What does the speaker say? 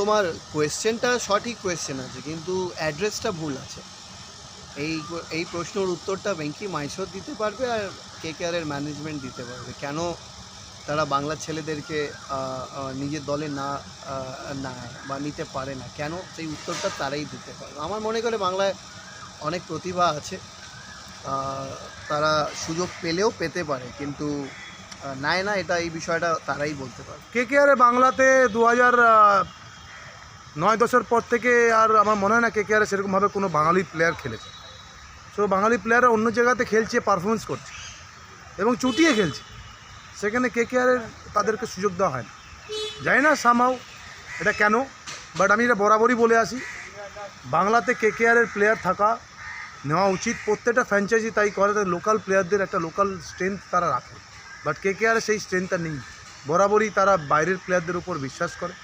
তোমার কোয়েশ্চেনটা সঠিক কোয়েশ্চেন আছে, কিন্তু অ্যাড্রেসটা ভুল আছে। এই এই প্রশ্নের উত্তরটা ভেঙ্কি মাইশোর দিতে পারবে আর কে কে আরের ম্যানেজমেন্ট দিতে পারবে। কেন তারা বাংলা ছেলেদেরকে নিজের দলে না না, বা নিতে পারে না, কেন সেই উত্তরটা তারাই দিতে পারবে? আমার মনে করে বাংলায় অনেক প্রতিভা আছে তারা সুযোগ পেলেও পেতে পারে, কিন্তু নেয় না, এটা এই বিষয়টা তারাই বলতে পারে কে কে আরে বাংলাতে দু হাজার নয় দশের পর থেকে আর আমার মনে হয় না কে কে আরে সেরকমভাবে কোনো বাঙালি প্লেয়ার খেলেছে। সো বাঙালি প্লেয়াররা অন্য জায়গাতে খেলছে পারফরমেন্স করছে এবং চুটিয়ে খেলছে। সেখানে কে কে আরের তাদেরকে সুযোগ দেওয়া হয় না জানি না সামাও এটা কেন বাট আমি এটা বরাবরই বলে আসি, বাংলাতে কে কে আরের প্লেয়ার থাকা নেওয়া উচিত। প্রত্যেকটা ফ্র্যাঞ্চাইজি তাই করে, তাদের লোকাল প্লেয়ারদের একটা লোকাল স্ট্রেংথ তারা রাখে। বাট কে কে আর সেই স্ট্রেংথটা নেই। বরাবরই তারা বাইরের প্লেয়ারদের উপর বিশ্বাস করে।